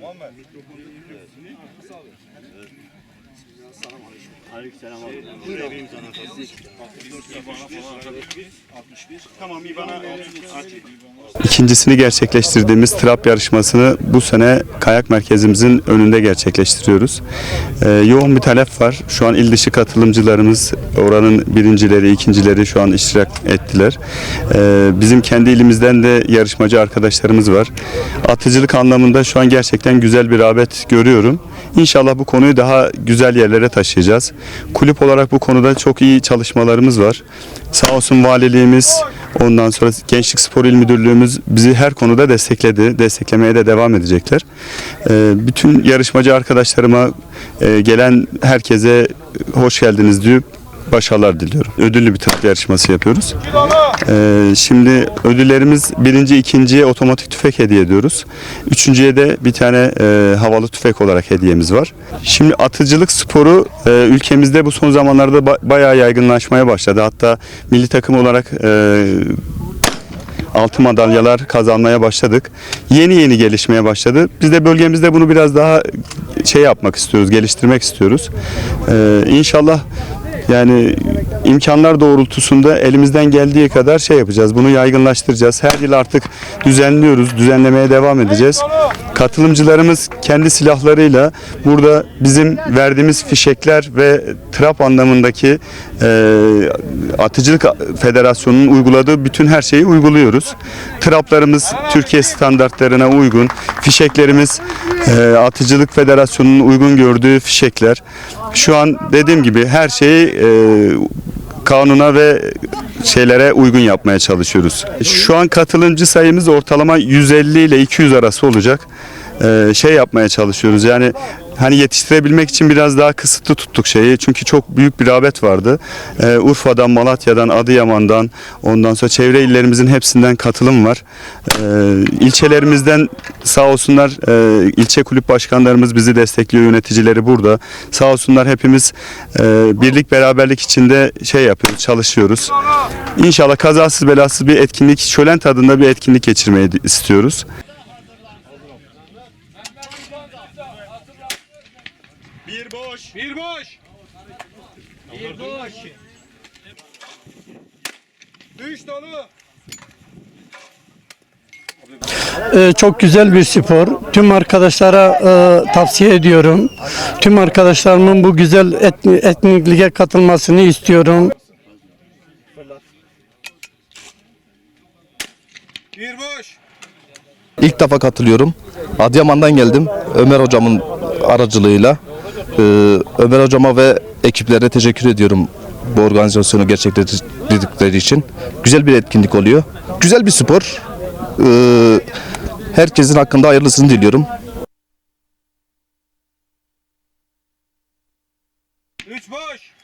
Muhammed. Mikrofonu biliyorsun değil mi? Sağ olun. Tamam aç. İkincisini gerçekleştirdiğimiz trap yarışmasını bu sene kayak merkezimizin önünde gerçekleştiriyoruz. Ee, yoğun bir talep var. Şu an il dışı katılımcılarımız oranın birincileri, ikincileri şu an iştirak ettiler. Ee, bizim kendi ilimizden de yarışmacı arkadaşlarımız var. Atıcılık anlamında şu an gerçekten güzel bir rağbet görüyorum. İnşallah bu konuyu daha güzel yerlere taşıyacağız. Kulüp olarak bu konuda çok iyi çalışmalarımız var. Sağ olsun valiliğimiz, ondan sonra Gençlik Spor İl Müdürlüğümüz bizi her konuda destekledi. Desteklemeye de devam edecekler. Ee, bütün yarışmacı arkadaşlarıma, e, gelen herkese hoş geldiniz diyor. Başarılar diliyorum. Ödüllü bir tıp yarışması yapıyoruz. Ee, şimdi ödüllerimiz birinci, ikinciye otomatik tüfek hediye ediyoruz. Üçüncüye de bir tane e, havalı tüfek olarak hediyemiz var. Şimdi atıcılık sporu e, ülkemizde bu son zamanlarda ba- bayağı yaygınlaşmaya başladı. Hatta milli takım olarak e, altın madalyalar kazanmaya başladık. Yeni yeni gelişmeye başladı. Biz de bölgemizde bunu biraz daha şey yapmak istiyoruz, geliştirmek istiyoruz. Ee, inşallah yani imkanlar doğrultusunda elimizden geldiği kadar şey yapacağız. Bunu yaygınlaştıracağız. Her yıl artık düzenliyoruz, düzenlemeye devam edeceğiz. Katılımcılarımız kendi silahlarıyla burada bizim verdiğimiz fişekler ve trap anlamındaki e, Atıcılık Federasyonu'nun uyguladığı bütün her şeyi uyguluyoruz. Traplarımız Türkiye standartlarına uygun, fişeklerimiz e, Atıcılık Federasyonu'nun uygun gördüğü fişekler. Şu an dediğim gibi her şeyi e, kanuna ve şeylere uygun yapmaya çalışıyoruz. Şu an katılımcı sayımız ortalama 150 ile 200 arası olacak. Ee, şey yapmaya çalışıyoruz. Yani hani yetiştirebilmek için biraz daha kısıtlı tuttuk şeyi. Çünkü çok büyük bir rağbet vardı. Ee, Urfa'dan, Malatya'dan, Adıyaman'dan, ondan sonra çevre illerimizin hepsinden katılım var. Ee, ilçelerimizden sağ olsunlar e, ilçe kulüp başkanlarımız bizi destekliyor, yöneticileri burada. Sağ olsunlar hepimiz e, birlik beraberlik içinde şey yapıyoruz, çalışıyoruz. İnşallah kazasız belasız bir etkinlik, şölen tadında bir etkinlik geçirmeyi istiyoruz. Bir boş. Bir boş. Bir boş. Üç dolu. Ee, çok güzel bir spor. Tüm arkadaşlara e, tavsiye ediyorum. Tüm arkadaşlarımın bu güzel etni, etkinliğe katılmasını istiyorum. Bir boş. İlk defa katılıyorum. Adıyaman'dan geldim. Ömer hocamın aracılığıyla. Ee, Ömer hocama ve ekiplerine teşekkür ediyorum bu organizasyonu gerçekleştirdikleri için. Güzel bir etkinlik oluyor. Güzel bir spor. Ee, herkesin hakkında hayırlısını diliyorum. Üç boş.